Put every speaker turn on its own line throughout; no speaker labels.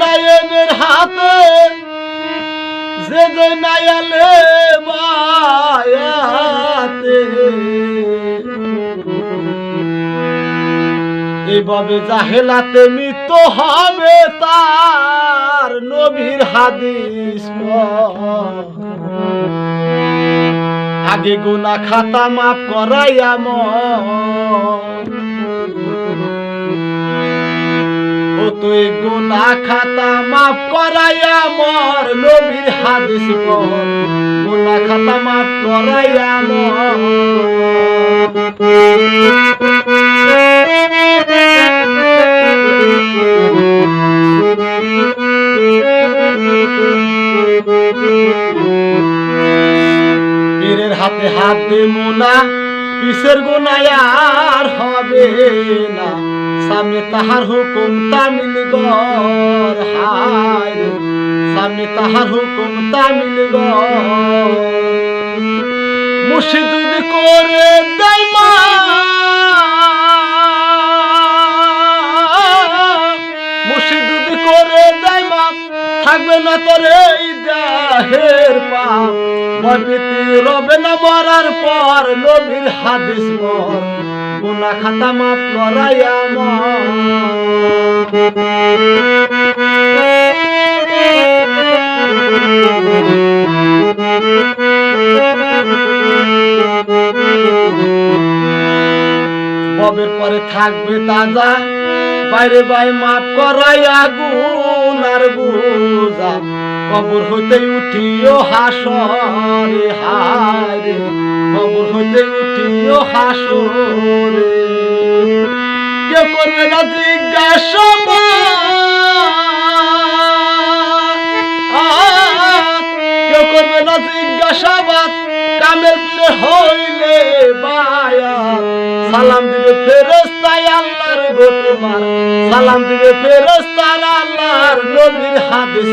নায়নের হাতে যে নায়ালে মায়াতে। এভাবে জাহেলাতে মৃত হবে তার নবীর হাদিস আগে গুনা খাতা মাফ করাই আমার তুই গুনা খাতা মাফ করাইয়া মর, নবীর হাদিস পর গুনা খাতা মাফ করাইয়া মর। পীরের হাতে হাত মোনা পিসের গোনায় আর হবে না। সামনে তাহার হুকুম তামিল গর হায়। সামনে তাহার হুকুম তামিল গর মুর্শিদুদ করে দেয় মা। থাকবে না তোর এই দেহের পাপ। রবে না মরার পর নবীর হাদিস মর। গুনা খাতা মাফ করাইয়া ববের পরে থাকবে তাজা? বাইরে বাই মাপ করাইয়া গুণ আর বুঝা। কবর হইতে উঠিও হাসরে হারে হইতে উঠিও হাসরে। কেউ করবে না জিজ্ঞাসা কেউ করবে না জিজ্ঞাসাবাদ কামের পীরে হইলে বায়াত সালাম দিবে ফেরেস্তায় আল্লাহর গো তোমার সালাম দিবে ফেরেস্তার আল্লাহর নবীর হাদিস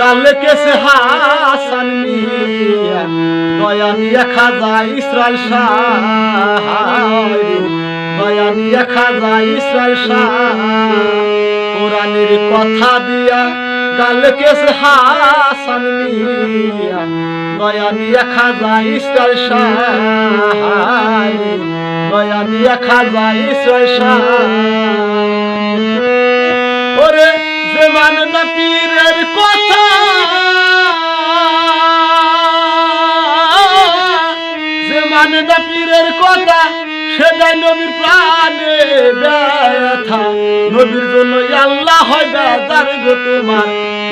গালে কেসে হাসান মিয়া, দয়া নিয়া খাজা ইসরায়েল শাহ দয়া নিয়া খাজা ইসরায়েল শাহ। কোরআনের কথা দিয়া গালে কেসে হাসান মিয়া, দয়া নিয়া খাজা ইসরায়েল শাহ দয়া নিয়া খাজা ইসরায়েল শাহ। না পীরের কথা সেটাই নবীর প্রাণে ব্যথা নবীর জন্য আল্লাহ হয় বেজার গো তোমার।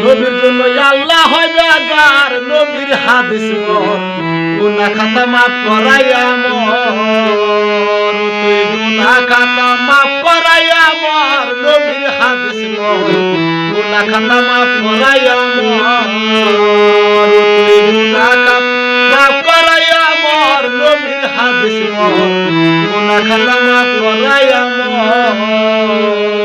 নবীর জন্য আল্লাহ হয় বেজার নবীর হাদিস গুনা খাতা মাফ করাইয়া মর, তুই গুনা খাতা মাফ করাইয়া মর, নবীর হাদিস গুনা খাতা মাফ করাইয়া মর। Una calama por allá, amor.